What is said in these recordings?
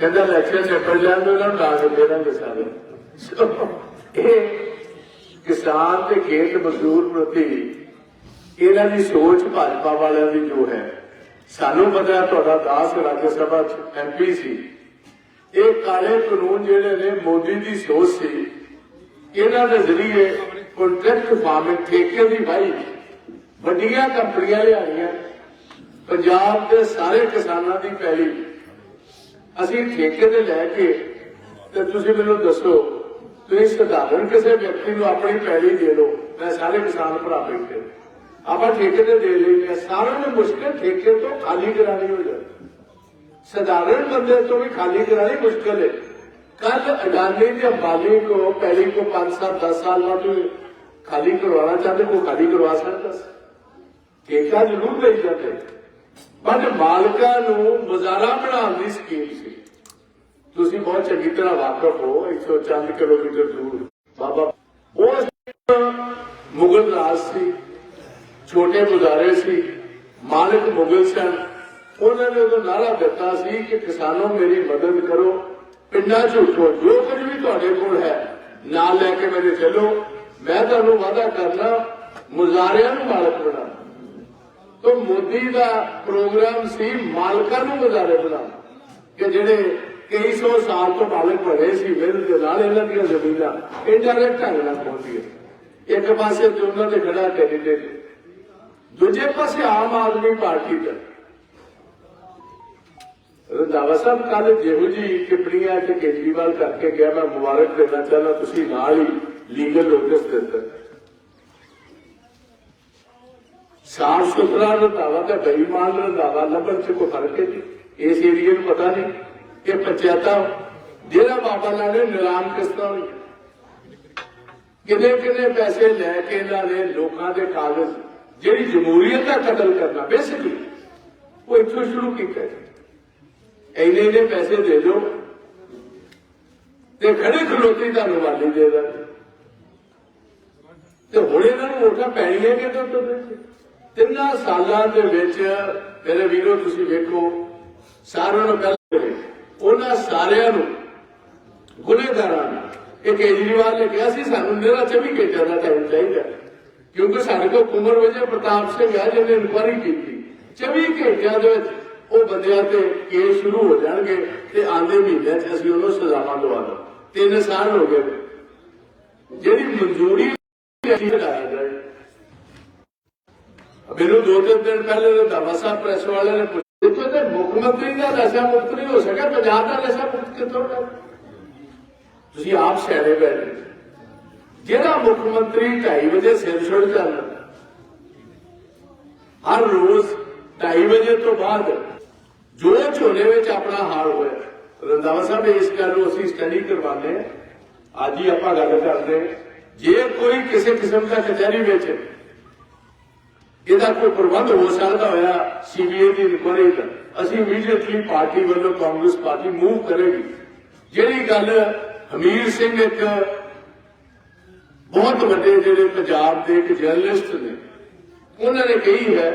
ਕਹਿੰਦਾ ਇਲੈਕਸ਼ਨ ਨਿਪਟ ਜਾਂਦੇ ਉਹਨਾਂ ਨੂੰ ਡਾਂਗ ਦੇ ਦਾਂਗੇ ਸਾਰੇ ਇਹ ਕਿਸਾਨ ਤੇ ਖੇਤ ਮਜ਼ਦੂਰ ਪ੍ਰਤੀ ਇਹਨਾਂ ਦੀ ਸੋਚ ਭਾਜਪਾ ਵਾਲਿਆਂ ਦੀ ਜੋ ਹੈ, ਸਾਨੂੰ ਪਤਾ ਤੁਹਾਡਾ ਦਾਸ ਰਾਜ ਸਭਾ ਚ ਐਮਪੀ ਸੀ। ਇਹ ਕਾਲੇ ਕਾਨੂੰਨ ਜਿਹੜੇ ਨੇ, ਮੋਦੀ ਦੀ ਸੋਚ ਸੀ। ਇਹਨਾਂ ਦੇ ਜ਼ਰੀਏ ਕੰਟਰੈਕਟ ਫਾਰਮਿੰਗ ਠੇਕੇ ਦੀ ਵਾਈ ਵੱਡੀਆਂ ਕੰਪਨੀਆਂ ਲਿਆਈਆਂ ਪੰਜਾਬ ਦੇ ਸਾਰੇ ਕਿਸਾਨਾਂ ਦੀ ਪੈਲੀ ਅਸੀਂ ਠੇਕੇ ਤੇ ਲੈ ਕੇ ਤੇ ਤੁਸੀਂ ਮੈਨੂੰ ਦੱਸੋ, ਤੁਸੀਂ ਸਧਾਰਨ ਕਿਸੇ ਵਿਅਕਤੀ ਨੂੰ ਆਪਣੀ ਪੈਲੀ ਦੇ ਦਿਓ ਮੈਂ ਸਾਰੇ ਕਿਸਾਨ ਭਰਾ ਬੈਠੇ ਆਪਾਂ ਠੇਕੇ ਤੇ ਦੇ ਲੈਂਦੇ ਸਾਰਿਆਂ ਨੂੰ ਮੁਸ਼ਕਲ ਠੇਕੇ ਤੋਂ ਖਾਲੀ ਕਰਾਣੀ ਹੋ ਜਾਂਦੀ। ਸਧਾਰਨ ਬੰਦੇ ਤੋਂ ਵੀ ਖਾਲੀ ਕਰਾਣੀ ਮੁਸ਼ਕਲ ਹੈ। ਕੱਲ ਅਡਾਨੀ ਤੇ ਅੰਬਾਨੀ ਕੋ ਪਹਿਲੀ ਕੋ 5 ਸਾਲ 10 ਸਾਲ ਬਾਅਦ ਖਾਲੀ ਕਰਵਾਉਣਾ ਚਾਹਤੇ ਕੋ ਖਾਲੀ ਕਰਵਾ ਸਕਦਾ ਸੀ। ਠੇਕਾ ਜ਼ਰੂਰ ਦੇ ਜਾਂਦੇ। ਬਟ ਮਾਲਕਾਂ ਨੂੰ ਗੁਜ਼ਾਰਾ ਬਣਾਉਣ ਦੀ ਸਕੀਮ ਸੀ। ਤੁਸੀਂ ਬਹੁਤ ਚੰਗੀ ਤਰ੍ਹਾਂ ਵਾਕਫ ਹੋ 104 ਕਿਲੋਮੀਟਰ ਦੂਰ। ਬਾਬਾ, ਉਹ ਮੁਗਲ ਰਾਜ ਸੀ, ਛੋਟੇ ਗੁਜ਼ਾਰੇ ਸੀ, ਮਾਲਕ ਮੁਗਲ ਸਨ। ਉਹਨਾਂ ਨੇ ਉਹ ਨਾਰਾ ਦਿੱਤਾ ਸੀ ਕਿ ਕਿਸਾਨੋ, ਮੇਰੀ ਮਦਦ ਕਰੋ। ਪਿੰਡਾਂ ਚ ਉੱਠੋ, ਜੋ ਕੁਝ ਵੀ ਤੁਹਾਡੇ ਕੋਲ ਹੈ, ਨਾਲ ਲੈ ਕੇ ਮੇਰੇ ਚੱਲੋ। ਮੈਂ ਤੁਹਾਨੂੰ ਵਾਅਦਾ ਕਰਨਾ ਮੁਜ਼ਾਰਿਆਂ ਨੂੰ ਮਾਲਕ ਬਣਾਉਣਾ। ਤੋ ਮੋਦੀ ਦਾ ਪ੍ਰੋਗਰਾਮ ਸੀ ਮਾਲਕਾਂ ਨੂੰ ਗੁਜ਼ਾਰੇ ਬਣਾਉਣਾ ਕਿ ਜਿਹੜੇ ਕਈ ਸੌ ਸਾਲ ਤੋਂ ਮਾਲਕ ਬਣੇ ਸੀ, ਮਿਹਨਤ ਦੇ ਨਾਲ ਇਹਨਾਂ ਦੀਆਂ ਜ਼ਮੀਨਾਂ ਇੰਡਾਇਰੈਕਟ ਢੰਗ ਨਾਲ ਪਹੁੰਚੀਆਂ। ਇੱਕ ਪਾਸੇ ਤੇ ਖੜਾ ਕੈਂਡੀਡੇਟ ਦੂਜੇ ਪਾਸੇ ਆਮ ਆਦਮੀ ਪਾਰਟੀ ਦਾ। ਰੰਧਾਵਾ ਸਾਹਿਬ ਕੱਲ ਜਿਹੋ ਜੀ ਟਿੱਪਣੀਆਂ ਤੇ ਕੇਜਰੀਵਾਲ ਕਰਕੇ ਗਿਆ, ਮੈਂ ਮੁਬਾਰਕ ਦੇਣਾ ਚਾਹੁੰਦਾ, ਤੁਸੀਂ ਨਾਲ ਹੀ ਲੀਗਲ ਨੋਟਿਸ ਦਿੱਤਾ। ਸਾਫ਼ ਸੁਥਰਾ ਰੰਦਾਵਾ ਤੇ ਬੇਈਮਾਨ ਰੰਧਾਵਾ ਲੱਭਣ ਚ ਕੋਈ ਫ਼ਰਕ ਹੈ ਜੀ? ਇਸ ਏਰੀਏ ਨੂੰ ਪਤਾ ਨਹੀਂ। ਕਿ ਪੰਚਾਇਤਾਂ, ਜਿਹੜਾ ਬਾਬਾ ਨਾਲ ਨੇ ਨਿਲਾਮ ਕਿਸਤਾਂ ਹੋਈ ਕਿੰਨੇ ਕਿੰਨੇ ਪੈਸੇ ਲੈ ਕੇ ਇਹਨਾਂ ਨੇ ਲੋਕਾਂ ਦੇ ਕਾਗਜ਼, ਜਿਹੜੀ ਜਮਹੂਰੀਅਤ ਦਾ ਕਤਲ ਕਰਨਾ ਬੇਸਿਕਲੀ ਉਹ ਇੱਥੋਂ ਸ਼ੁਰੂ ਕੀਤਾ ਹੈ ਇੰਨੇ ਪੈਸੇ ਦੇ ਦਿਓ ਤੇ ਖੜੇ ਖਲੋਤੀ ਤੁਹਾਨੂੰ ਵਾਲੀ ਦੇ ਦਾਂਗੇ। ਤੇ ਹੁਣ ਇਹਨਾਂ ਨੂੰ ਵੋਟਾਂ ਪੈਣੀਆਂ ਕਿ ਤੋਂ ਤੋਂ ਤਿੰਨਾਂ ਸਾਲਾਂ ਦੇ ਵਿੱਚ ਮੇਰੇ ਵੀਰੋ ਤੁਸੀਂ ਵੇਖੋ, ਸਾਰਿਆਂ ਨੂੰ ਪਹਿਲੇ ਉਹਨਾਂ ਸਾਰਿਆਂ ਨੂੰ ਗੁਨੇਗਾਰਾਂ ਨੂੰ, ਇਹ ਕੇਜਰੀਵਾਲ ਨੇ ਕਿਹਾ ਸੀ, ਸਾਨੂੰ ਨਿਹਰਾ 24 ਘੰਟਿਆਂ ਦਾ ਟਾਈਮ ਚਾਹੀਦਾ ਕਿਉਂਕਿ ਸਾਡੇ ਕੋਲ ਕੁਮਰ ਵਜੇ ਪ੍ਰਤਾਪ ਸਿੰਘ ਹੈ ਜਿਹਨੇ ਇਨਕੁਆਰੀ ਕੀਤੀ। 24 ਘੰਟਿਆਂ ਦੇ ਵਿੱਚ ਉਹ ਬੰਦਿਆਂ ਤੇ ਕੇਸ ਸ਼ੁਰੂ ਹੋ ਜਾਣਗੇ ਤੇ ਆਂਦੇ ਮਹੀਨੇ 'ਚ ਅਸੀਂ ਉਹਨੂੰ ਸਜ਼ਾਵਾਂ ਦਵਾ ਦੋ ਤਿੰਨ ਸਾਲ ਹੋ ਗਏ ਜਿਹੜੀ ਮਨਜ਼ੂਰੀ ਅਸੀਂ ਹਟਾਇਆ ਜਾਏ ਮੈਨੂੰ ਦੋ ਤਿੰਨ ਦਿਨ ਪਹਿਲੇ ਦੇ ਦਾਵਾ ਸਾਹਿਬ ਪ੍ਰੈਸ ਵਾਲੇ ਨੇ ਪੁੱਛਿਆ ਕਿ ਮੁੱਖ ਮੰਤਰੀ ਦਾ ਨਸ਼ਾ ਮੁਕਤ ਨਹੀਂ ਹੋ ਸਕਿਆ, ਪੰਜਾਬ ਦਾ ਨਸ਼ਾ ਮੁਕਤ ਕਿੱਥੋਂ ਹੋਣਾ? ਤੁਸੀਂ ਆਪ ਸਿਆਣੇ ਬੈਠੇ ਜਿਹੜਾ ਮੁੱਖ ਮੰਤਰੀ 2:30 ਵਜੇ ਸਿਰ ਛੁੱਟ ਜਾਂਦਾ, ਹਰ ਰੋਜ਼ 2:30 ਵਜੇ ਤੋਂ ਬਾਅਦ ਜੋ ਝੋਲੇ ਵਿੱਚ ਆਪਣਾ ਹਾਲ ਹੋਇਆ ਰੰਦਾਵਾ ਸਾਹਿਬ ਇਸ ਗੱਲ ਨੂੰ ਅਸੀਂ ਸਟੱਡੀ ਕਰਵਾਉਂਦੇ ਹਾਂ। ਅੱਜ ਹੀ ਆਪਾਂ ਗੱਲ ਕਰਦੇ ਹਾਂ। ਜੇ ਕੋਈ ਕਿਸੇ ਕਿਸਮ ਦਾ ਕਚਹਿਰੀ ਵਿੱਚ ਇਹਦਾ ਕੋਈ ਪ੍ਰਬੰਧ ਹੋ ਸਕਦਾ ਹੋਇਆ ਸੀਬੀਆਈ ਦੀ ਇਨਕੁਆਇਰੀ ਦਾ ਅਸੀਂ ਇਮੀਡੀਏਟਲੀ ਪਾਰਟੀ ਵੱਲੋਂ ਕਾਂਗਰਸ ਪਾਰਟੀ ਮੂਵ ਕਰੇਗੀ। ਜਿਹੜੀ ਗੱਲ ਹਮੀਰ ਸਿੰਘ ਇੱਕ ਬਹੁਤ ਵੱਡੇ ਜਿਹੜੇ ਪੰਜਾਬ ਦੇ ਇੱਕ ਜਰਨਲਿਸਟ ਨੇ, ਉਹਨਾਂ ਨੇ ਕਹੀ ਹੈ,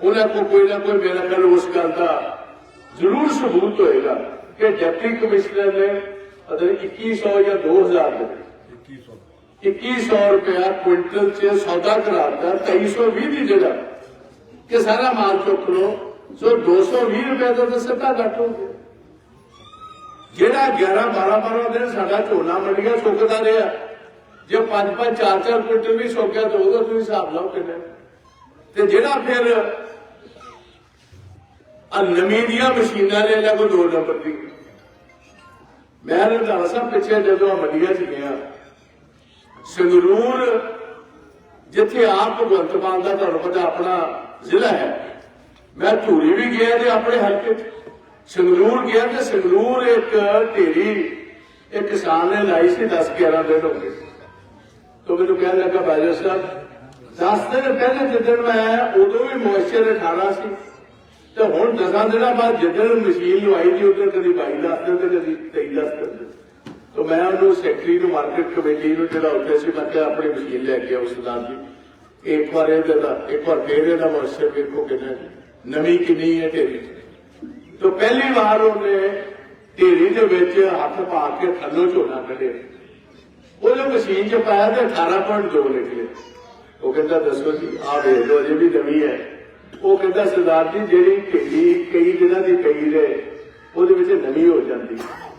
ਉਹਨਾਂ ਕੋਲ ਕੋਈ ਨਾ ਕੋਈ ਮੇਰਾ ਖਿਆਲ ਉਸ ਗੱਲ ਦਾ ਜ਼ਰੂਰ ਸਬੂਤ ਹੋਏਗਾ ਕਿ ਡਿਪਟੀ ਕਮਿਸ਼ਨਰ ਨੇ ਅਦਰ 2100 ਜਾਂ 2000 ਦੇ 2100 ਰੁਪਇਆ ਕੁਇੰਟਲ ਚ ਸੌਦਾ ਕਰਾਤਾ 2320 ਦੀ ਜਗ੍ਹਾ ਕਿ ਸਾਰਾ ਮਾਲ ਚੁੱਕ ਲੋ ਸੋ 220 ਰੁਪਏ ਦਾ ਤਾਂ ਸਿੱਧਾ ਘੱਟ ਹੋ ਗਿਆ ਜਿਹੜਾ 11 12 12 ਦਿਨ ਸਾਡਾ ਝੋਨਾ ਮੰਡੀਆਂ ਸੁੱਕਦਾ ਰਿਹਾ ਜੇ 5 5 4 4 ਕੁਇੰਟਲ ਵੀ ਸੁੱਕਿਆ ਤਾਂ ਉਹਦਾ ਤੁਸੀਂ ਹਿਸਾਬ ਲਾਓ ਕਿੰਨਾ ਤੇ ਜਿਹੜਾ ਫਿਰ ਆ ਨਵੀਂ ਦੀਆਂ ਮਸ਼ੀਨਾਂ ਨੇ ਇਹਨਾਂ ਕੋਲ ਦੋ ਨੰਬਰ ਦੀ ਮੈਂ ਰੰਧਾਵਾ ਸਾਹਿਬ ਪਿੱਛੇ ਜਦੋਂ ਆ ਮੰਡੀਆਂ 'ਚ ਗਿਆ ਸੰਗਰੂਰ, ਜਿੱਥੇ ਆਪ ਭਗਵੰਤ ਮਾਨ ਦਾ ਤੁਹਾਨੂੰ ਪਤਾ ਆਪਣਾ ਜ਼ਿਲ੍ਹਾ ਹੈ, ਮੈਂ ਧੂਰੀ ਵੀ ਗਿਆ ਤੇ ਆਪਣੇ ਹਲਕੇ 'ਚ। ਸੰਗਰੂਰ ਗਿਆ ਤੇ ਸੰਗਰੂਰ ਇੱਕ ਢੇਰੀ, ਇੱਕ ਕਿਸਾਨ ਨੇ ਲਾਈ ਸੀ 10 11 ਦਿਨ ਹੋ ਗਏ। ਤੋ ਮੈਨੂੰ ਕਹਿਣ ਲੱਗਾ ਬਾਜਵਾ ਸਾਹਿਬ 10 ਦਿਨ ਪਹਿਲੇ ਜਿੱਦਣ ਮੈਂ ਉਦੋਂ ਵੀ ਮੋਇਸਚਰ 18 ਸੀ, ਤੇ ਹੁਣ 10 ਦਿਨਾਂ ਬਾਅਦ ਜਿੱਦਣ ਮਸ਼ੀਨ ਲਵਾਈ ਦੀ ਉਦੋਂ ਕਦੀ 22 ਲੱਖ ਤੇ ਕਦੀ 23 ਲੱਖ ਤੇ ਮੈਂ ਉਹਨੂੰ ਸੈਕਟਰੀ ਨੂੰ ਮਾਰਕੀਟ ਕਮੇਟੀ ਨੂੰ ਜਿਹੜਾ ਉੱਥੇ ਸੀ, ਮੈਂ ਕਿਹਾ ਆਪਣੀ ਮਸ਼ੀਨ ਲੈ ਕੇ ਆਓ ਸਰਦਾਰ ਜੀ। ਇੱਕ ਵਾਰ ਇਹਦਾ ਦਾ, ਇੱਕ ਵਾਰ ਫੇਰ ਇਹਦਾ ਮੋਇਸਚਰ ਵੇਖੋ ਕਿੰਨਾ ਨਵੀਂ ਕਿੰਨੀ ਹੈ ਢੇਰੀ ਤੋ ਪਹਿਲੀ ਵਾਰ ਉਹਨੇ ਢੇਰੀ ਦੇ ਵਿੱਚ ਹੱਥ ਪਾ ਕੇ ਥੱਲੋਂ ਝੋਨਾ ਕੱਢਿਆ। ਉਹਨੇ ਮਸ਼ੀਨ 'ਚ ਪਾਇਆ ਤੇ 18.2 ਨਿਕਲੇ। ਉਹ ਕਹਿੰਦਾ, ਦੱਸੋ ਜੀ, ਆਹ ਵੇਖ ਲਓ, ਅਜੇ ਵੀ ਨਵੀਂ ਹੈ। ਉਹ ਕਹਿੰਦਾ, ਸਰਦਾਰ ਜੀ, ਜਿਹੜੀ ਢੇਰੀ ਕਈ ਦਿਨਾਂ ਦੀ ਪਈ ਰਹੇ, ਉਹਦੇ ਵਿੱਚ ਨਵੀਂ ਹੋ ਜਾਂਦੀ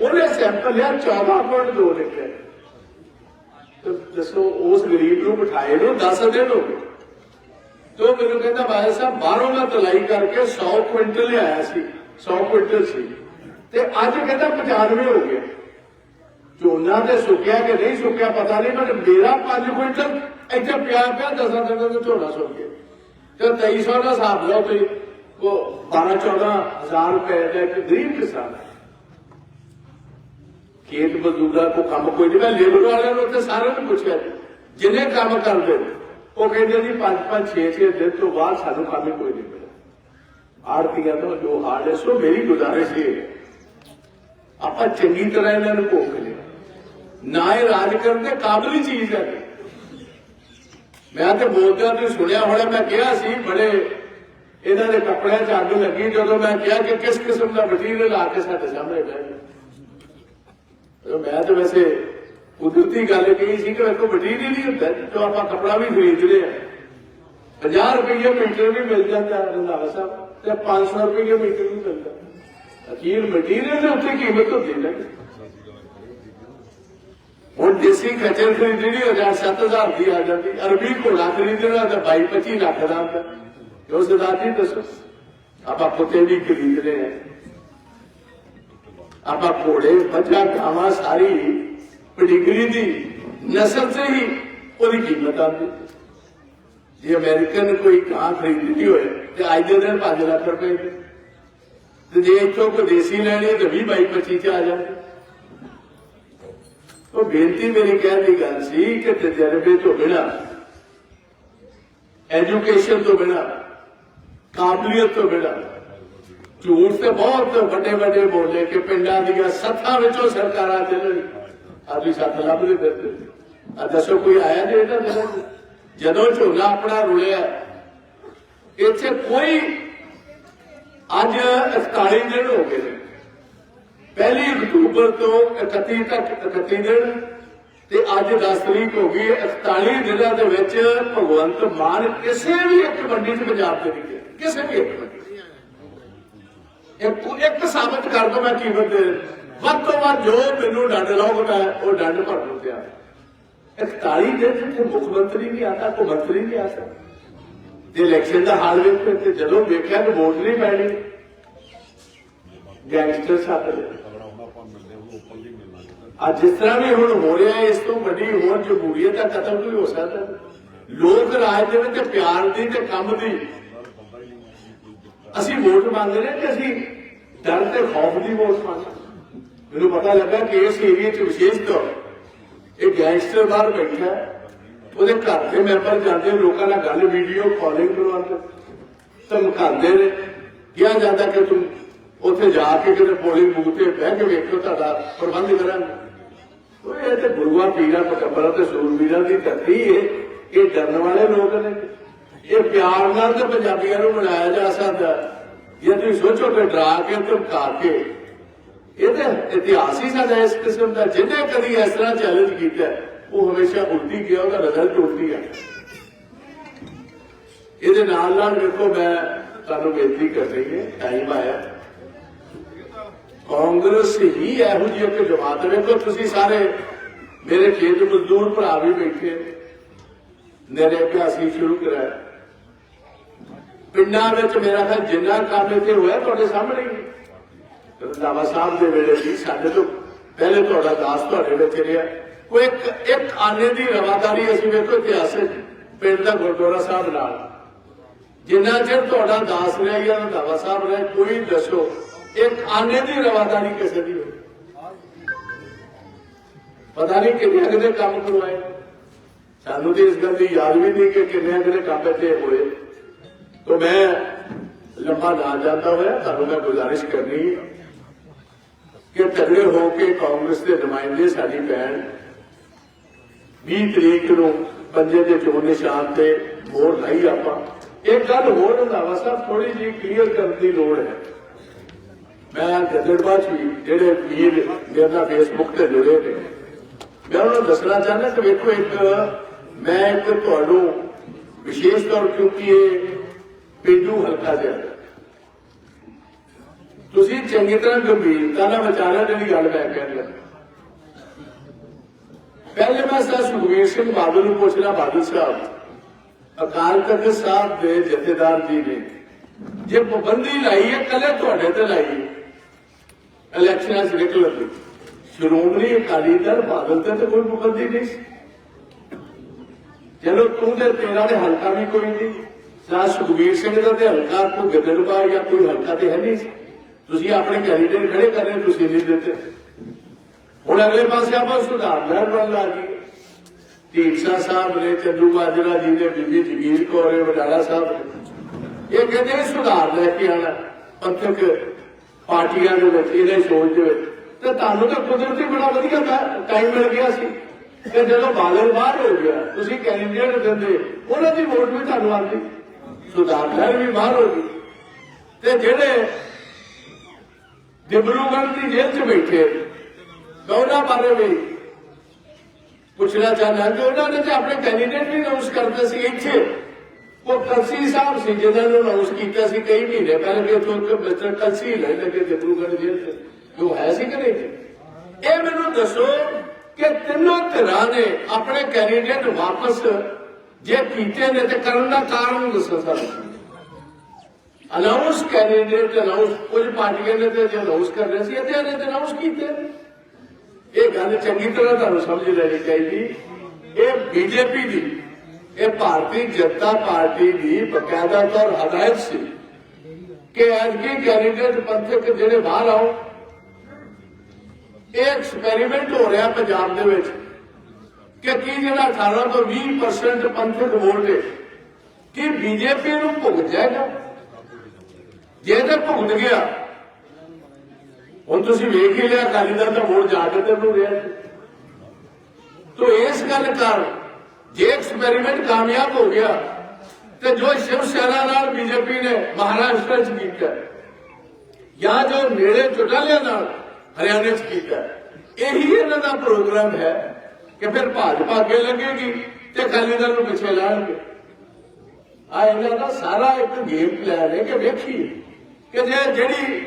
ਉਹਨੇ ਸੈਂਪਲ ਲਿਆ 14.2 ਲਿਖਿਆ। ਤੇ ਦੱਸੋ, ਉਸ ਗਰੀਬ ਨੂੰ ਬਿਠਾਏ ਨੂੰ 10 ਦਿਨ ਹੋ ਗਏ ਤੇ ਉਹ ਮੈਨੂੰ ਕਹਿੰਦਾ ਭਾਈ ਸਾਹਿਬ, ਬਾਹਰੋਂ ਮੈਂ ਤਲਾਈ ਕਰਕੇ 100 ਕੁਇੰਟਲ ਲਿਆਇਆ ਸੀ 100 ਕੁਇੰਟਲ ਸੀ। ਤੇ ਅੱਜ ਕਹਿੰਦਾ 95 ਹੋ ਗਿਆ। ਝੋਨਾ ਤੇ ਸੁੱਕਿਆ ਕਿ ਨਹੀਂ ਸੁੱਕਿਆ ਪਤਾ ਨਹੀਂ, ਪਰ ਮੇਰਾ 5 ਕੁਇੰਟਲ ਇੱਥੇ ਪਿਆ ਪਿਆ, ਦਸਾਂ ਦਿਨਾਂ ਤੋਂ ਝੋਨਾ ਸੁੱਕ ਗਿਆ। ਤੇ 2300 ਦਾ ਹਿਸਾਬ ਲਾਓ ਤੁਸੀਂ ਉਹ 12 14 ਹਜ਼ਾਰ ਰੁਪਏ ਦਾ ਇੱਕ ਗਰੀਬ ਕਿਸਾਨ ਹੈ। ਖੇਤ ਮਜ਼ਦੂਰਾਂ ਕੋ ਕੰਮ ਕੋਈ ਨਹੀਂ ਮੈਂ ਲੇਬਰ ਵਾਲਿਆਂ ਨੂੰ ਉੱਥੇ ਸਾਰਿਆਂ ਨੂੰ ਪੁੱਛਿਆ ਜੀ, ਜਿੰਨੇ ਕੰਮ ਕਰਦੇ ਨੇ, ਉਹ ਕਹਿੰਦੇ ਜੀ 5 5 6 6 ਦਿਨ ਤੋਂ ਬਾਅਦ ਸਾਨੂੰ ਕੰਮ ਹੀ ਕੋਈ ਨਹੀਂ ਮਿਲਿਆ। ਆੜਤੀਆਂ ਤੋਂ ਜੋ ਹਾਲ ਹੈ ਸੋ ਮੇਰੀ ਗੁਜ਼ਾਰਿਸ਼ ਇਹ ਹੈ ਆਪਾਂ ਚੰਗੀ ਤਰ੍ਹਾਂ ਇਹਨਾਂ ਨੂੰ ਭੋਗ ਲਿਆ। ਨਾ ਇਹ ਰਾਜ ਕਰਨ ਦੇ ਕਾਬਲ ਹੀ ਚੀਜ਼ ਹੈ। ਮੈਂ ਤੇ ਬੋਲਦਿਆਂ ਤੇ ਸੁਣਿਆ ਹੋਣਾ ਮੈਂ ਕਿਹਾ ਸੀ ਬੜੇ ਇਹਨਾਂ ਦੇ ਕੱਪੜਿਆਂ 'ਚ ਅੱਗ ਲੱਗੀ ਜਦੋਂ ਮੈਂ ਕਿਹਾ ਕਿ ਕਿਸ ਕਿਸਮ ਦਾ ਮਟੀਰੀਅਲ ਆ ਕੇ ਸਾਡੇ ਸਾਹਮਣੇ ਬਹਿ ਗਿਆ ਉਹ ਮੈਂ ਤਾਂ ਵੈਸੇ ਕੁਦਰਤੀ ਗੱਲ ਕਹੀ ਸੀ ਕਿ ਵੇਖੋ ਮਟੀਰੀਅਲ ਹੀ ਹੁੰਦਾ, ਜੋ ਆਪਾਂ ਕਪੜਾ ਵੀ ਖਰੀਦਦੇ ਆ। 50 ਰੁਪਏ ਮੀਟਰ ਵੀ ਮਿਲ ਜਾਂਦਾ ਰੰਧਾਵਾ ਸਾਹਿਬ, ਤੇ 500 ਰੁਪਏ ਮੀਟਰ ਵੀ ਮਿਲਦਾ ਅਖੀਰ ਮਟੀਰੀਅਲ ਦੇ ਉੱਤੇ ਕੀਮਤ ਹੁੰਦੀ ਨਾ। ਹੁਣ ਦੇਸੀ ਖਚਰ ਖਰੀਦਣੀ 1000 7000 ਦੀ ਆ ਜਾਂਦੀ, ਅਰਬੀ ਘੋੜਾ ਖਰੀਦਣਾ ਤਾਂ 22 25 ਲੱਖ ਦਾ ਹੁੰਦਾ। ਜੋ ਸਰਦਾਰ ਜੀ ਦੱਸੋ, ਆਪਾਂ ਕੁੱਤੇ ਵੀ ਖਰੀਦਦੇ ਆ। ਆਪਾਂ ਘੋੜੇ ਮੱਝਾਂ ਗਾਵਾਂ ਸਾਰੀ ਪਡਿਗਰੀ ਦੀ ਨਸਲ ਸੇ ਹੀ ਉਹਦੀ ਕੀਮਤ ਆਉਂਦੀ। ਜੇ ਅਮਰੀਕਨ ਕੋਈ ਕਾਂ ਖਰੀਦਣੀ ਹੋਏ, ਤੇ ਅੱਜ ਦੇ ਦਿਨ 5 ਲੱਖ ਰੁਪਏ ਤੇ ਜੇ ਇੱਥੋਂ ਕੋਈ ਦੇਸੀ ਲੈਣੀ ਤੇ ਤਾਂ 20 22 25 ਚ ਆ ਜਾਂਦੀ। ਉਹ ਬੇਨਤੀ ਮੇਰੀ ਕਹਿਣ ਦੀ ਗੱਲ ਸੀ ਕਿ ਤਜਰਬੇ ਤੋਂ ਬਿਨਾ, ਐਜੂਕੇਸ਼ਨ ਤੋਂ ਬਿਨਾ, ਕਾਬਲੀਅਤ ਤੋਂ ਬਿਨਾ ਝੂਠ ਤੇ ਬਹੁਤ ਵੱਡੇ ਵੱਡੇ ਬੋਲੇ ਕਿ ਪਿੰਡਾਂ ਦੀਆਂ ਸੱਥਾਂ ਵਿੱਚੋਂ ਸਰਕਾਰਾਂ ਚੱਲਣ ਆਦਮੀ ਸੱਤ ਲੱਭਦੇ ਫਿਰਦੇ ਆ ਦੱਸੋ, ਕੋਈ ਆਇਆ ਜੇ ਇਹਨਾਂ ਦਿਨਾਂ 'ਚ? ਜਦੋਂ ਝੋਨਾ ਆਪਣਾ ਰੁਲਿਆ, ਇੱਥੇ ਕੋਈ ਅੱਜ 41 ਦਿਨ ਹੋ ਗਏ ਨੇ ਪਹਿਲੀ ਅਕਤੂਬਰ ਤੋਂ 31 ਤੱਕ 31 ਦਿਨ, ਤੇ ਅੱਜ 10 ਤਰੀਕ ਹੋ ਗਈ 41 ਦਿਨਾਂ ਦੇ ਵਿੱਚ ਭਗਵੰਤ ਮਾਨ ਕਿਸੇ ਵੀ ਇੱਕ ਮੰਡੀ 'ਚ ਪੰਜਾਬ ਦੇ ਨਹੀਂ ਗਿਆ ਕਿਸੇ ਵੀ ਇੱਕ ਮੰਡੀ 'ਚ। ਇੱਕ ਇੱਕ ਸਾਬਤ ਕਰ ਦੋ ਮੈਂ ਕੀਮਤ ਦੇ। ਵੱਧ ਤੋਂ ਵੱਧ ਜੋ ਮੈਨੂੰ ਡੰਡ ਲਾਉਗਾ ਉਹ ਡੰਡ ਭਰ ਨੂੰ ਤਿਆਰ 41 ਦਿਨ ਜਿੱਥੇ ਮੁੱਖ ਮੰਤਰੀ ਨਹੀਂ ਆਤਾ ਕੋਈ ਮੰਤਰੀ ਨਹੀਂ ਆਤਾ ਤੇ ਇਲੈਕਸ਼ਨ ਦਾ ਹਾਲ ਵੇਖੋ ਤੇ ਜਦੋਂ ਵੇਖਿਆ ਕਿ ਵੋਟ ਨਹੀਂ ਪੈਣੀ ਗੈਂਗਸਟਰ ਛੱਤ ਲਿਆ। ਅੱਜ ਜਿਸ ਤਰ੍ਹਾਂ ਵੀ ਹੁਣ ਹੋ ਰਿਹਾ ਇਸ ਤੋਂ ਵੱਡੀ ਹੋਰ ਜਮਹੂਰੀਅਤ ਦਾ ਕਤਲ ਕੋਈ ਹੋ ਸਕਦਾ। ਲੋਕ ਰਾਜ ਦੇ ਵਿੱਚ ਪਿਆਰ ਦੀ ਤੇ ਕੰਮ ਦੀ ਅਸੀਂ ਵੋਟ ਮੰਗਦੇ ਨੇ ਕਿ ਅਸੀਂ ਡਰ ਤੇ ਖੌਫ ਦੀ ਵੋਟ ਮੰਗਦੇ ਮੈਨੂੰ ਪਤਾ ਲੱਗਾ ਕਿ ਇਸ ਏਰੀਆ 'ਚ ਵਿਸ਼ੇਸ਼ ਤੌਰ ਇਹ ਗੈਂਗਸਟਰ ਬਾਹਰ ਬੈਠਾ ਉਹਦੇ ਘਰ ਦੇ ਮੈਂਬਰ ਜਾਂਦੇ ਲੋਕਾਂ ਨਾਲ ਗੱਲ, ਵੀਡੀਓ ਕਾਲਿੰਗ ਕਰਵਾਉਂਦੇ ਧਮਕਾਉਂਦੇ ਨੇ। ਕਿਹਾ ਜਾਂਦਾ ਕਿ ਤੂੰ ਉੱਥੇ ਜਾ ਕੇ ਕਿਤੇ ਪੋਲਿੰਗ ਬੂਥ ਤੇ ਬਹਿ ਕੇ ਵੇਖੋ, ਤੁਹਾਡਾ ਪ੍ਰਬੰਧ ਕਰਾਂਗੇ। ਉਹ ਇਹ ਤੇ ਗੁਰੂਆਂ, ਪੀਰਾਂ ਪਕੰਬਰਾਂ ਤੇ ਸੂਰਬੀਰਾਂ ਦੀ ਧਰਤੀ ਹੈ ਇਹ ਡਰਨ ਵਾਲੇ ਲੋਕ ਨੇ। ਪਿਆਰ ਨਾਲ ਤੇ ਪੰਜਾਬੀਆਂ ਨੂੰ ਮਨਾਇਆ ਜਾ ਸਕਦਾ ਜੇ ਤੁਸੀਂ ਸੋਚੋ ਕਿ ਡਰਾ ਕੇ, ਧਮਕਾ ਕੇ, ਇਹ ਤੇ ਇਤਿਹਾਸ ਹੀ ਸਾਡਾ ਇਸ ਕਿਸਮ ਦਾ, ਜਿਹਨੇ ਕਦੀ ਇਸ ਤਰ੍ਹਾਂ ਚੈਲੰਜ ਕੀਤਾ ਉਹ ਹਮੇਸ਼ਾ ਉਲਟੀ ਗਿਆ, ਉਹਦਾ ਰਿਜ਼ਲਟ ਉਲਟੀ ਆ। ਇਹਦੇ ਨਾਲ ਨਾਲ ਵੇਖੋ ਮੈਂ ਤੁਹਾਨੂੰ ਬੇਨਤੀ ਕਰ ਰਹੀ ਹੈ ਟਾਈਮ ਆਇਆ। ਕਾਂਗਰਸ ਹੀ ਇਹੋ ਜਿਹੀ ਇੱਕ ਜਮਾਤ ਵੇਖੋ ਤੁਸੀਂ ਸਾਰੇ ਮੇਰੇ ਖੇਤ ਮਜ਼ਦੂਰ ਭਰਾ ਵੀ ਬੈਠੇ ਨੇ। ਮੇਰੇ ਅੱਗੇ ਅਸੀਂ ਸ਼ੁਰੂ ਕਰਾਇਆ। ਪਿੰਡਾਂ ਵਿੱਚ ਮੇਰਾ ਖਿਆਲ ਜਿੰਨਾ ਕੰਮ ਇੱਥੇ ਹੋਇਆ ਤੁਹਾਡੇ ਸਾਹਮਣੇ ਹੀ। ਰੰਧਾਵਾ ਸਾਹਿਬ ਦੇ ਵੇਲੇ ਸੀ ਸਾਡੇ ਤੋਂ। ਪਹਿਲੇ ਤੁਹਾਡਾ ਦਾਸ ਤੁਹਾਡੇ ਵਿੱਚ ਰਿਹਾ। ਕੋਈ ਇੱਕ ਇੱਕ ਆਨੇ ਦੀ ਰਵਾਦਾਰੀ ਅਸੀਂ ਵੇਖੋ ਇਤਿਹਾਸਕ ਪਿੰਡ ਦਾ ਗੁਰਦੁਆਰਾ ਸਾਹਿਬ ਨਾਲ। ਜਿੰਨਾ ਚਿਰ ਤੁਹਾਡਾ ਦਾਸ ਰਿਹਾ ਜਾਂ ਰੰਧਾਵਾ ਸਾਹਿਬ ਰਿਹਾ, ਕੋਈ ਦੱਸੋ, ਇੱਕ ਆਨੇ ਦੀ ਰਵਾਦਾਰੀ ਕਿਸੇ ਦੀ ਹੋਈ? ਪਤਾ ਨਹੀਂ ਕਿੰਨੇ ਕਿੰਨੇ ਕੰਮ ਕਰਵਾਏ। ਸਾਨੂੰ ਤੇ ਇਸ ਗੱਲ ਦੀ ਯਾਦ ਵੀ ਨਹੀਂ ਕਿ ਕਿੰਨੇ ਕਿੰਨੇ ਕੰਮ ਇੱਥੇ ਹੋਏ। तो मैं लंबा ना जाता होया ਤੁਹਾਨੂੰ ਮੈਂ ਗੁਜ਼ਾਰਿਸ਼ ਕਰਨੀ ਹੈ ਕਿ ਤਗੜੇ ਹੋ ਕੇ ਕਾਂਗਰਸ ਦੇ ਨੁਮਾਇੰਦੇ ਸਾਡੀ ਭੈਣ 20 ਤਰੀਕ ਨੂੰ ਪੰਜੇ ਦੇ ਚੋਣ ਨਿਸ਼ਾਨ ਤੇ ਵੋਟ ਲਈ ਆਪਾਂ ਇੱਕ ਗੱਲ ਹੋਰ ਰੰਧਾਵਾ ਸਾਹਿਬ ਥੋੜੀ ਜਿਹੀ ਕਲੀਅਰ ਕਰਨ ਦੀ ਲੋੜ ਹੈ ਮੈਂ ਗੱਦੜਬਾਜ਼ ਵੀ ਜਿਹੜੇ ਵੀਰ ਮੇਰੇ ਨਾਲ ਫੇਸਬੁੱਕ ਤੇ ਜੁੜੇ ਨੇ ਮੈਂ ਉਹਨਾਂ ਨੂੰ ਦੱਸਣਾ ਚਾਹੁੰਦਾ ਕਿ ਵੇਖੋ ਇੱਕ ਮੈਂ ਇੱਕ ਤੁਹਾਨੂੰ ਵਿਸ਼ੇਸ਼ ਤੌਰ ਕਿਉਂਕਿ ਇਹ ਪਿੰਡੂ ਹਲਕਾ ਜਿਹਾ। ਤੁਸੀਂ ਚੰਗੀ ਤਰ੍ਹਾਂ ਗੰਭੀਰਤਾ ਨਾਲ ਵਿਚਾਰਿਆ, ਜਿਹੜੀ ਗੱਲ ਮੈਂ ਕਹਿ ਲੱਗਾ। ਪਹਿਲੇ ਮੈਂ ਸਰ ਸੁਖਵੀਰ ਸਿੰਘ ਬਾਦਲ ਨੂੰ ਪੁੱਛਣਾ ਬਾਦਲ ਸਾਹਿਬ ਅਕਾਲ ਤਖਤ ਸਾਹਿਬ ਦੇ ਜਥੇਦਾਰ ਜੀ ਨੇ, ਜੇ ਪਾਬੰਦੀ ਲਾਈ ਹੈ, ਕੱਲੇ ਤੁਹਾਡੇ ਤੇ ਲਾਈ ਹੈ। ਇਲੈਕਸ਼ਨਾਂ 'ਚ ਨਿਕਲਣ ਦੀ ਸ਼੍ਰੋਮਣੀ ਅਕਾਲੀ ਦਲ ਬਾਦਲ ਤੇ ਕੋਈ ਪਾਬੰਦੀ ਨਹੀਂ ਸੀ। ਚਲੋ ਤੂੰ ਤੇ ਤੇਰਾ ਤੇ ਹਲਕਾ ਵੀ ਕੋਈ ਨਹੀਂ। ਸਾ ਸੁਖਵੀਰ ਸਿੰਘ ਦਾ ਤੇ ਹਲਕਾ ਕੋਈ ਗਦਰਬਾ ਜਾਂ ਕੋਈ ਹਲਕਾ ਤੇ ਹੈ ਨਹੀਂ ਸੀ। ਤੁਸੀਂ ਆਪਣੇ ਕੈਂਡੀਡੇਟ ਖੜੇ ਕਰ ਰਹੇ ਤੁਸੀਂ ਨਹੀਂ ਦਿੱਤੇ। ਹੁਣ ਅਗਲੇ ਪਾਸੇ ਆਪਾਂ ਸੁਧਾਰ ਵੱਲ ਲਾ ਗਏ ਢੀਂਡਸਾ ਸਾਹਿਬ ਨੇ ਚੰਦੂ ਮਾਜਰਾ ਜੀ ਨੇ ਬੀਬੀ ਜਗੀਰ ਕੌਰ ਨੇ, ਵਡਾਲਾ ਸਾਹਿਬ ਇਹ ਕਹਿੰਦੇ ਸੁਧਾਰ ਲੈ ਕੇ ਆਣਾ ਪੰਥਕ ਪਾਰਟੀਆਂ ਦੇ ਵਿੱਚ, ਇਹਦੇ ਸੋਚ ਦੇ ਵਿੱਚ। ਤੇ ਤੁਹਾਨੂੰ ਤਾਂ ਕੁਦਰਤੀ ਬੜਾ ਵਧੀਆ ਟਾਈਮ ਮਿਲ ਗਿਆ ਸੀ। ਤੇ ਜਦੋਂ ਬਾਦਲ ਬਾਹਰ ਹੋ ਗਿਆ, ਤੁਸੀਂ ਕੈਂਡੀਡੇਟ ਦਿੰਦੇ, ਉਹਨਾਂ ਦੀ ਵੋਟ ਵੀ ਤੁਹਾਨੂੰ ਆਉਂਦੀ। ਸੁਧਾਰ ਲਹਿਰ ਵੀ ਬਾਹਰ ਹੋ ਗਈ ਤੇ ਜਿਹੜੇ ਡਿਬਰੂਗੜ੍ਹ ਦੀ ਜੇਲ੍ਹ 'ਚ ਬੈਠੇ ਗੌਨਾ ਬਾਰੇ ਵੀ ਪੁੱਛਣਾ ਚਾਹੁੰਦਾ ਕਿ ਉਹਨਾਂ ਨੇ ਤੇ ਆਪਣੇ ਕੈਂਡੀਡੇਟ ਵੀ ਅਨਾਉਂਸ ਕਰਦੇ ਸੀ ਇੱਥੇ। ਉਹ ਕਲਸੀ ਸਾਹਿਬ ਸੀ ਜਿਹਨਾਂ ਨੂੰ ਅਨਾਉਂਸ ਕੀਤਾ ਸੀ ਕਈ ਮਹੀਨੇ ਪਹਿਲਾਂ ਕਿ ਉੱਥੋਂ ਇੱਕ ਮਿਸਟਰ ਕਲਸੀ ਲੈ ਲੱਗੇ ਕੇ ਡਿਬਰੂਗੜ੍ਹ ਜੇਲ੍ਹ 'ਚ। ਉਹ ਹੈ ਸੀ ਕਿ ਨਹੀਂ? ਇਹ ਮੈਨੂੰ ਦੱਸੋ ਕਿ ਤਿੰਨੋਂ ਧਿਰਾਂ ਨੇ ਆਪਣੇ ਕੈਂਡੀਡੇਟ ਵਾਪਸ ਜੇ ਕੀਤੇ ਨੇ ਤੇ ਕਰਨ ਦਾ ਕਾਰਨ ਦੱਸੋ ਸਾਨੂੰ। ਅਨਾਉਂਸ ਕੈਂਡੀਡੇਟ ਅਨਾਉਂਸ ਕੁਝ ਪਾਰਟੀਆਂ ਨੇ ਤੇ ਅਨਾਉਂਸ ਕਰ ਰਹੇ ਸੀ ਤੇ ਇਹਨੇ ਅਨਾਉਂਸ ਕੀਤੇ ਇਹ ਗੱਲ ਚੰਗੀ ਤਰ੍ਹਾਂ ਤੁਹਾਨੂੰ ਸਮਝ ਲੈਣੀ ਚਾਹੀਦੀ। ਇਹ ਬੀਜੇਪੀ ਦੀ, ਇਹ ਭਾਰਤੀ ਜਨਤਾ ਪਾਰਟੀ ਦੀ ਬਕਾਇਦਾ ਤੌਰ ਹਦਾਇਤ ਸੀ ਕਿ ਐਨਕੀ ਕੈਂਡੀਡੇਟ ਪੰਥਕ ਜਿਹੜੇ ਬਾਹਰ ਆਓ, ਇਹ ਐਕਸਪੈਰੀਮੈਂਟ ਹੋ ਰਿਹਾ ਪੰਜਾਬ ਦੇ ਵਿੱਚ। ਕਿ ਕੀ ਜਿਹੜਾ 18 ਤੋਂ 20% ਪੰਥਕ ਵੋਟ ਹੈ ਕੀ ਬੀਜੇਪੀ ਨੂੰ ਭੁਗਤ ਜਾਏਗਾ? ਜੇ ਤੇ ਭੁਗਤ ਗਿਆ, ਹੁਣ ਤੁਸੀਂ ਵੇਖ ਹੀ ਲਿਆ, ਅਕਾਲੀ ਦਲ ਦਾ ਵੋਟ ਜਾ ਕੇ ਨੂੰ ਰਿਹਾ ਤੋ ਇਸ ਗੱਲ ਕਰ ਜੇ ਐਕਸਪੈਰੀਮੈਂਟ ਕਾਮਯਾਬ ਹੋ ਗਿਆ, ਤੇ ਜੋ ਸ਼ਿਵ ਸੈਨਾ ਨਾਲ ਬੀਜੇਪੀ ਨੇ ਮਹਾਰਾਸ਼ਟਰ ਚ ਕੀਤਾ, ਜਾਂ ਜੋ ਨੇੜੇ ਚੁਟਾਲਿਆਂ ਨਾਲ ਹਰਿਆਣੇ ਚ ਕੀਤਾ, ਇਹੀ ਇਹਨਾਂ ਦਾ ਪ੍ਰੋਗਰਾਮ ਹੈ। ਕਿ ਫਿਰ ਭਾਜਪਾ ਅੱਗੇ ਲੱਗੇਗੀ ਤੇ ਅਕਾਲੀ ਦਲ ਨੂੰ ਪਿੱਛੇ ਲਾਣਗੇ। ਆ ਇਹਨਾਂ ਦਾ ਸਾਰਾ ਇੱਕ ਗੇਮ ਪਲਾਨ ਹੈ ਕਿ ਵੇਖੀਏ ਕਿ ਜੇ ਜਿਹੜੀ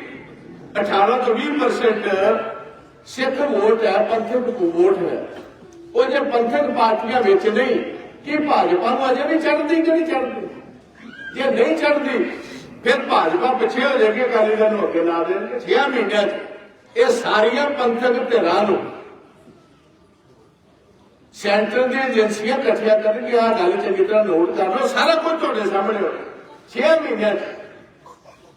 18 ਤੋਂ 20% ਸਿੱਖ ਵੋਟ ਹੈ, ਪੰਥਕ ਵੋਟ ਹੈ, ਉਹ ਜੇ ਪੰਥਕ ਪਾਰਟੀਆਂ ਵਿੱਚ ਨਹੀਂ, ਕਿ ਭਾਜਪਾ ਨੂੰ ਅਜੇ ਵੀ ਚੜਦੀ ਕਿ ਨਹੀਂ ਚੜਦੀ ਜੇ ਨਹੀਂ ਚੜਦੀ ਫਿਰ ਭਾਜਪਾ ਪਿੱਛੇ ਹੋ ਜਾਏਗੀ, ਅਕਾਲੀ ਦਲ ਨੂੰ ਅੱਗੇ ਲਾ ਦੇਣਗੇ। 6 ਮਹੀਨਿਆਂ 'ਚ ਇਹ ਸਾਰੀਆਂ ਪੰਥਕ ਧਿਰਾਂ ਨੂੰ ਸੈਂਟਰ ਦੀਆਂ ਏਜੰਸੀਆਂ ਇਕੱਠੀਆਂ ਕਰਨਗੇ ਆ ਗੱਲ ਚੰਗੀ ਤਰ੍ਹਾਂ ਨੋਟ ਕਰ ਲਓ, ਸਾਰਾ ਕੁਝ ਤੁਹਾਡੇ ਸਾਹਮਣੇ ਹੋਣਾ। 6 ਮਹੀਨਿਆਂ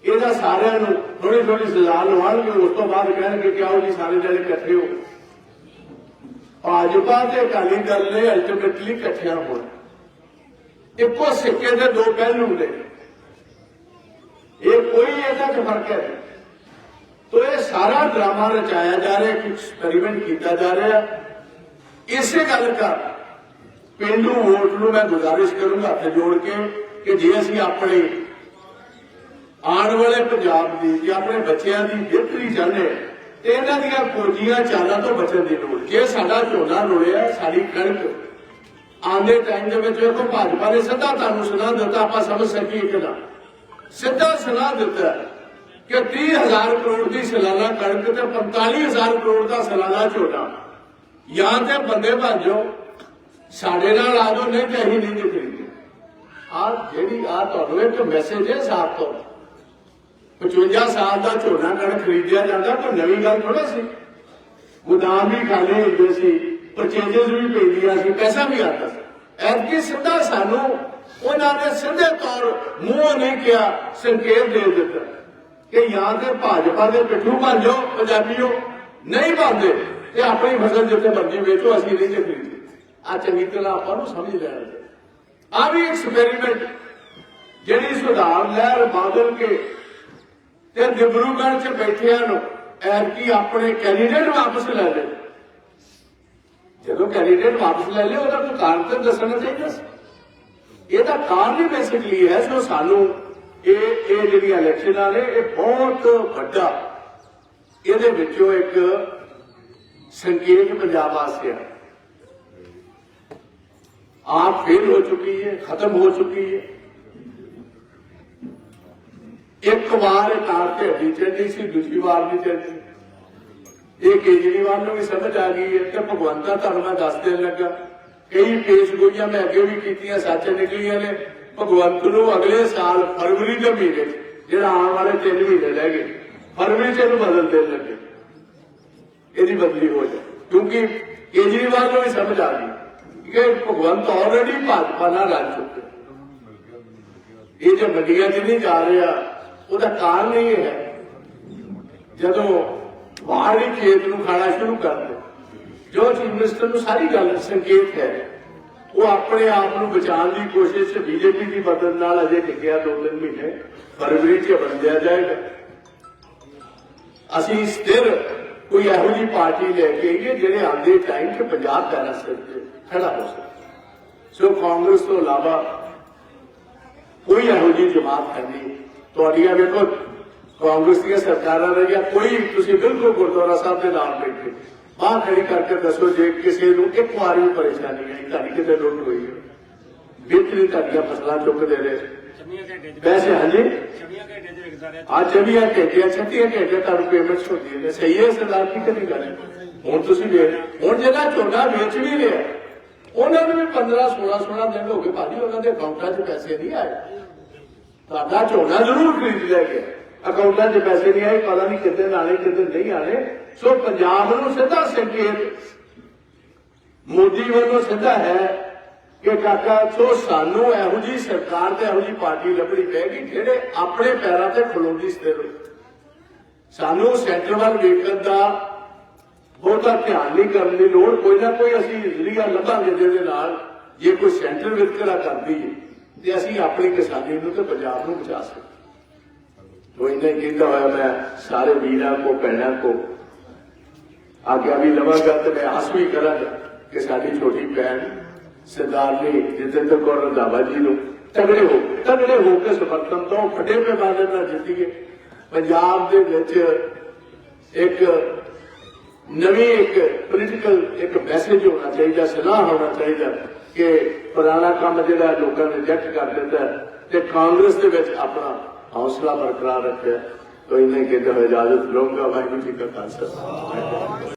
ਇਹਦਾ ਸਾਰਿਆਂ ਨੂੰ ਥੋੜੀ ਥੋੜੀ ਸਜ਼ਾ ਲਵਾਉਣਗੇ ਉਸ ਤੋਂ ਬਾਅਦ ਕਹਿਣਗੇ ਕਿ ਆਓ ਜੀ, ਸਾਰੇ ਜਣੇ ਇਕੱਠੇ ਹੋ। ਭਾਜਪਾ ਤੇ ਅਕਾਲੀ ਦਲ ਨੇ ਅਲਟੀਮੇਟਲੀ ਇਕੱਠਿਆਂ ਹੋਣਾ। ਇੱਕੋ ਸਿੱਕੇ ਦੇ ਦੋ ਪਹਿਲੂ ਨੇ। ਇਹ ਕੋਈ ਇਹਦਾ ਚ ਫ਼ਰਕ ਹੈ ਤੋ ਇਹ ਸਾਰਾ ਡਰਾਮਾ ਰਚਾਇਆ ਜਾ ਰਿਹਾ, ਇੱਕ ਐਕਸਪੈਰੀਮੈਂਟ ਕੀਤਾ ਜਾ ਰਿਹਾ। ਇਸੇ ਗੱਲ ਕਰ ਪਿੰਡੂ ਵੋਟ ਨੂੰ ਮੈਂ ਗੁਜ਼ਾਰਿਸ਼ ਕਰੂੰਗਾ ਹੱਥ ਜੋੜ ਕੇ ਕਿ ਜੇ ਅਸੀਂ ਆਪਣੇ ਆਉਣ ਵਾਲੇ ਪੰਜਾਬ ਦੀ ਜਾਂ ਆਪਣੇ ਬੱਚਿਆਂ ਦੀ ਬਿਹਤਰੀ ਚਾਹੁੰਦੇ ਤੇ ਇਹਨਾਂ ਦੀਆਂ ਫੌਜੀਆਂ ਚਾਲਾਂ ਤੋਂ ਬਚਣ ਦੀ ਲੋੜ। ਜੇ ਸਾਡਾ ਝੋਨਾ ਰੁੜਿਆ, ਸਾਡੀ ਕਣਕ ਆਉਂਦੇ ਟਾਈਮ ਦੇ ਵਿੱਚ ਵੇਖੋ ਭਾਜਪਾ ਨੇ ਸਿੱਧਾ ਤੁਹਾਨੂੰ ਸੁਣਾ ਦਿੱਤਾ, ਆਪਾਂ ਸਮਝ ਸਕੀਏ ਕਿ ਨਾ ਸਿੱਧਾ ਸੁਣਾ ਦਿੱਤਾ ਕਿ 30000 ਕਰੋੜ ਦੀ ਸਾਲਾਨਾ ਕਣਕ ਤੇ 45000 ਕਰੋੜ ਦਾ ਸਾਲਾਨਾ ਝੋਨਾ। ਜਾਂ ਤੇ ਬੰਦੇ ਭਾਜੋ ਸਾਡੇ ਨਾਲ ਆ ਜਾਓ, ਨਹੀਂ ਤੇ ਅਸੀਂ ਨਹੀਂ ਖਰੀਦੇ ਆ ਜਿਹੜੀ ਆ ਤੁਹਾਨੂੰ ਇੱਕ ਮੈਸੇਜ ਹੈ ਸਾਫ਼ ਤੋਂ। 55 ਸਾਲ ਦਾ ਝੋਨਾ ਕਣ ਖਰੀਦਿਆ ਜਾਂਦਾ ਕੋਈ ਨਵੀਂ ਗੱਲ ਥੋੜਾ ਸੀ। ਗੋਦਾਮ ਵੀ ਖਾਲੀ ਹੁੰਦੇ ਸੀ ਪਰਚੇਜਸ ਵੀ ਪੈਂਦੀਆਂ ਸੀ, ਪੈਸਾ ਵੀ ਆਉਂਦਾ ਸੀ। ਐਤਕੀ ਸਿੱਧਾ ਸਾਨੂੰ ਉਹਨਾਂ ਨੇ ਸਿੱਧੇ ਤੌਰ ਮੂੰਹ ਨਹੀਂ ਕਿਹਾ, ਸੰਕੇਤ ਦੇ ਦਿੱਤਾ ਕਿ ਜਾਂ ਤੇ ਭਾਜਪਾ ਦੇ ਪਿੱਠੂ ਬਣ ਜਾਓ, ਪੰਜਾਬੀਓ। ਨਹੀਂ ਬਣਦੇ। ਤੇ ਆਪਣੀ ਫਸਲ ਜਿੱਥੇ ਮਰਜ਼ੀ ਵੇਚੋ, ਅਸੀਂ ਨਹੀਂ ਜੇ ਆ ਚੰਗੀ ਤਰ੍ਹਾਂ ਆਪਾਂ ਨੂੰ ਸਮਝ ਲੈਣਾ ਆ ਵੀ ਐਕਸਪੈਰੀਮੈਂਟ ਜਿਹੜੀ ਸੁਧਾਰ ਲਹਿਰ ਬਾਦਲ ਕੇ ਤੇ ਦਿਬਰੂਗੜ੍ਹ ਚ ਬੈਠਿਆਂ ਨੂੰ ਐਰਕੀ ਆਪਣੇ ਕੈਂਡੀਡੇਟ ਵਾਪਸ ਲੈ ਲੈ ਜਦੋਂ ਕੈਂਡੀਡੇਟ ਵਾਪਸ ਲੈ ਲਿਆ ਉਹਦਾ ਕੋਈ ਕਾਰਨ ਤਾਂ ਦੱਸਣਾ ਚਾਹੀਦਾ ਸੀ। ਇਹਦਾ ਕਾਰਨ ਹੀ ਬੇਸਿਕਲੀ ਹੈ ਜੋ ਸਾਨੂੰ ਇਹ ਇਹ ਜਿਹੜੀਆਂ ਇਲੈਕਸ਼ਨਾਂ ਨੇ ਇਹ ਬਹੁਤ ਵੱਡਾ। ਇਹਦੇ ਵਿੱਚੋਂ ਇੱਕ ਸੰਕੇਤ ਪੰਜਾਬ ਵਾਸਤੇ ਹੈ ਆਪ ਫੇਲ ਹੋ ਚੁੱਕੀ ਹੈ, ਖਤਮ ਹੋ ਚੁੱਕੀ ਹੈ। ਇੱਕ ਵਾਰ ਇਹ ਹੱਡੀ ਚੜ੍ਹਨੀ ਸੀ, ਦੂਜੀ ਵਾਰ ਨਹੀਂ ਚੜ੍ਹਨੀ ਇਹ ਕੇਜਰੀਵਾਲ ਨੂੰ ਵੀ ਸਮਝ ਆ ਗਈ ਹੈ ਤੇ ਭਗਵੰਤਾ ਤੁਹਾਨੂੰ ਮੈਂ ਦੱਸ ਦੇਣ ਲੱਗਾ। ਕਈ ਪੇਸ਼ਗੋਈਆਂ ਮੈਂ ਅੱਗੇ ਵੀ ਕੀਤੀਆਂ, ਸੱਚ ਨਿਕਲੀਆਂ ਨੇ। ਭਗਵੰਤ ਨੂੰ ਅਗਲੇ ਸਾਲ ਫਰਵਰੀ ਦੇ ਮਹੀਨੇ ਜਿਹੜਾ ਆਉਣ ਵਾਲੇ 3 ਮਹੀਨੇ ਰਹਿ ਗਏ, ਫਰਵਰੀ 'ਚ ਇਹਨੂੰ ਬਦਲ ਦੇਣ ਲੱਗੇ। ਇਹਦੀ ਬਦਲੀ ਹੋ ਜਾਏ। ਕਿਉਂਕਿ ਕੇਜਰੀਵਾਲ ਨੂੰ ਵੀ ਸਮਝ ਆ ਗਈ ਕਿ ਭਗਵੰਤ ਆਲਰੇਡੀ ਭਾਜਪਾ ਨਾਲ ਰਲ ਚੁੱਕੇ। ਇਹ ਜੋ ਮੰਡੀਆਂ 'ਚ ਨਹੀਂ ਜਾ ਰਿਹਾ, ਉਹਦਾ ਕਾਰਨ ਇਹ ਹੈ, ਜਦੋਂ ਬਾਹਰੀ ਖੇਤ ਨੂੰ ਖਾਣਾ ਸ਼ੁਰੂ ਕਰ ਜੋ ਚੀਫ ਮਿਨਿਸਟਰ ਨੂੰ ਸਾਰੀ ਗੱਲ ਸੰਕੇਤ ਹੈ, ਉਹ ਆਪਣੇ ਆਪ ਨੂੰ ਬਚਾਉਣ ਦੀ ਕੋਸ਼ਿਸ਼ ਬੀਜੇਪੀ ਦੀ ਮਦਦ ਨਾਲ ਅਜੇ ਟਿਕਿਆ ਦੋ ਤਿੰਨ ਮਹੀਨੇ, ਫਰਵਰੀ 'ਚ ਬੰਦਿਆ ਜਾਏਗਾ। ਅਸੀਂ ਸਥਿਰ ਕੋਈ ਇਹੋ ਜਿਹੀ ਪਾਰਟੀ ਲੈ ਕੇ ਆਈਏ ਜਿਹੜੇ ਆਉਂਦੇ ਟਾਈਮ 'ਚ ਪੰਜਾਬ ਪੈਰਾਂ ਸਿਰ ਤੇ ਖੜਾ ਹੋ ਸਕੇ ਸੋ ਕਾਂਗਰਸ ਤੋਂ ਇਲਾਵਾ ਕੋਈ ਇਹੋ ਜਿਹੀ ਜਮਾਤ ਹੈ ਨਹੀਂ ਤੁਹਾਡੀਆਂ ਵੇਖੋ ਕਾਂਗਰਸ ਦੀਆਂ ਸਰਕਾਰਾਂ ਰਹੀਆਂ ਕੋਈ ਤੁਸੀਂ ਬਿਲਕੁਲ ਗੁਰਦੁਆਰਾ ਸਾਹਿਬ ਦੇ ਨਾਲ ਬੈਠੇ ਬਾਹਰ ਖੜੀ ਕਰਕੇ ਦੱਸੋ ਜੇ ਕਿਸੇ ਨੂੰ ਇੱਕ ਵਾਰ ਵੀ ਪਰੇਸ਼ਾਨੀ ਆਈ ਤੁਹਾਡੀ ਕਿਤੇ ਲੁੱਟ ਹੋਈ ਹੈ ਬਿਲਕੁਲ ਤੁਹਾਡੀਆਂ ਫਸਲਾਂ ਚੁੱਕਦੇ ਰਹੇ ਅੱਜ ਵੀ ਆ ਘੰਟੇ ਛੱਤੀਆਂ ਘੰਟੇ ਤੁਹਾਨੂੰ ਪੇਮੈਂਟਸ ਹੁੰਦੀਆਂ ਨੇ। ਸਹੀ ਹੈ ਸਰਦਾਰ ਕੀ ਕਰੀ ਗੱਲ ਹੈ? ਹੁਣ ਤੁਸੀਂ ਵੇਖ ਹੁਣ ਜਿਹੜਾ ਝੋਨਾ ਵੇਚ ਵੀ ਰਿਹਾ ਉਹਨਾਂ ਨੂੰ ਵੀ 15 16 16 ਦਿਨ ਹੋ ਗਏ ਭਾਜੀ ਉਹਨਾਂ ਦੇ ਅਕਾਊਂਟਾਂ 'ਚ ਪੈਸੇ ਨਹੀਂ ਆਏ। ਤੁਹਾਡਾ ਝੋਨਾ ਜ਼ਰੂਰ ਖਰੀਦ ਲਿਆ ਗਿਆ। ਅਕਾਊਂਟਾਂ 'ਚ ਪੈਸੇ ਨਹੀਂ ਆਏ ਪਤਾ ਨਹੀਂ ਕਿੱਥੇ ਆਣੇ ਕਿੱਥੇ ਨਹੀਂ ਆਣੇ ਸੋ ਪੰਜਾਬ ਨੂੰ ਸਿੱਧਾ ਸੰਕੇਤ ਮੋਦੀ ਵੱਲੋਂ ਸਿੱਧਾ ਹੈ ਕਿ ਕਾਕਾ, ਸੋ ਸਾਨੂੰ ਇਹੋ ਜੀ ਸਰਕਾਰ ਤੇ ਇਹੋ ਜੀ ਪਾਰਟੀ ਲੱਭਣੀ ਪਏਗੀ ਜਿਹੜੇ ਆਪਣੇ ਪੈਰਾਂ ਤੇ ਖਲੋਦੀ ਸਥਿਰ ਹੋਵੇ ਸਾਨੂੰ ਸੈਂਟਰ ਵੱਲ ਵੇਖਣ ਦਾ ਬਹੁਤਾ ਧਿਆਨ ਨਹੀਂ ਕਰਨ ਦੀ ਲੋੜ। ਕੋਈ ਨਾ ਕੋਈ ਅਸੀਂ ਜ਼ਰੀਆ ਲੱਭਾਂਗੇ ਜਿਹਦੇ ਨਾਲ ਜੇ ਕੋਈ ਸੈਂਟਰ ਵਿਤਕਰਾ ਕਰਦੀ ਹੈ, ਤੇ ਅਸੀਂ ਆਪਣੀ ਕਿਸਾਨੀ ਨੂੰ ਤੇ ਪੰਜਾਬ ਨੂੰ ਬਚਾ ਸਕਦੇ ਕੋਈ ਨਹੀਂ ਕਹਿੰਦਾ ਹੋਇਆ ਮੈਂ, ਸਾਰੇ ਵੀਰਾਂ ਕੋ, ਭੈਣਾਂ ਕੋ, ਆਗਿਆ ਵੀ ਲਵਾਂਗਾ ਤੇ ਮੈਂ ਆਸ ਵੀ ਕਰਾਂਗਾ ਕਿ ਸਾਡੀ ਛੋਟੀ ਭੈਣ ਸਰਦਾਰਨੀ ਜਤਿੰਦਰ ਕੌਰ ਰੰਧਾਵਾ ਜੀ ਨੂੰ। ਤਗੜੇ ਹੋ ਤਗੜੇ ਹੋ ਕੇ ਸਮਰਥਨ ਤੋਂ ਫਟੇ ਪੈਮਾਨੇ ਨਾਲ ਜਿੱਤੀਏ ਪੰਜਾਬ ਦੇ ਵਿੱਚ ਇੱਕ ਨਵੀਂ, ਇੱਕ ਪੋਲੀਟੀਕਲ ਇੱਕ ਮੈਸੇਜ ਹੋਣਾ ਚਾਹੀਦਾ ਸੁਨਾਹ ਹੋਣਾ ਚਾਹੀਦਾ ਕਿ ਪੁਰਾਣਾ ਕੰਮ ਜਿਹੜਾ ਲੋਕਾਂ ਨੇ ਰਿਜੈਕਟ ਕਰ ਦਿੱਤਾ ਤੇ ਕਾਂਗਰਸ ਦੇ ਵਿੱਚ ਆਪਣਾ ਹੌਸਲਾ ਬਰਕਰਾਰ ਰੱਖਿਆ ਕੋਈ ਨਹੀਂ, ਕਹਿੰਦਾ ਹੋਇਆ ਇਜਾਜ਼ਤ ਲਵਾਂਗਾ ਵਾਹਿਗੁਰੂ ਜੀ ਕਾ ਖਾਲਸਾ।